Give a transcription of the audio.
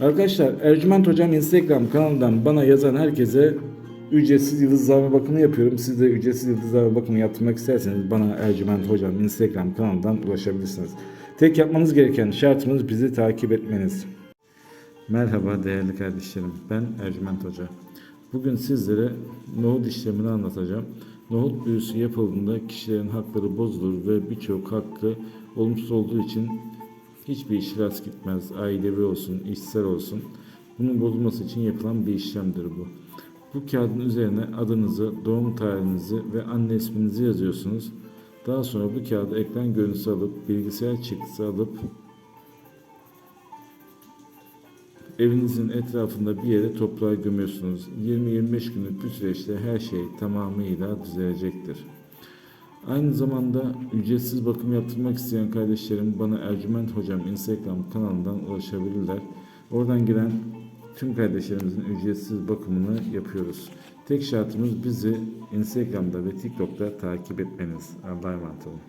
Arkadaşlar Ercüment Hocam Instagram kanalından bana yazan herkese ücretsiz yıldızlama bakımı yapıyorum. Siz de ücretsiz yıldızlama bakımı yaptırmak isterseniz bana Ercüment Hocam Instagram kanalından ulaşabilirsiniz. Tek yapmanız gereken şartımız bizi takip etmeniz. Merhaba değerli kardeşlerim. Ben Ercüment Hoca. Bugün sizlere nohut işlemini anlatacağım. Nohut büyüsü yapıldığında kişilerin hakları bozulur ve birçok hakkı olumsuz olduğu için hiçbir iş rast gitmez. Ailevi olsun, işsel olsun. Bunun bozulması için yapılan bir işlemdir bu. Bu kağıdın üzerine adınızı, doğum tarihinizi ve anne isminizi yazıyorsunuz. Daha sonra bu kağıdı ekran görüntüsü alıp, bilgisayar çıktısı alıp Evinizin etrafında bir yere toprağa gömüyorsunuz. 20-25 günlük bir süreçte her şey tamamıyla düzelecektir. Aynı zamanda ücretsiz bakım yaptırmak isteyen kardeşlerim bana Ercüment Hocam Instagram kanalından ulaşabilirler. Oradan gelen tüm kardeşlerimizin ücretsiz bakımını yapıyoruz. Tek şartımız bizi Instagram'da ve TikTok'ta takip etmeniz. Allah'a emanet olun.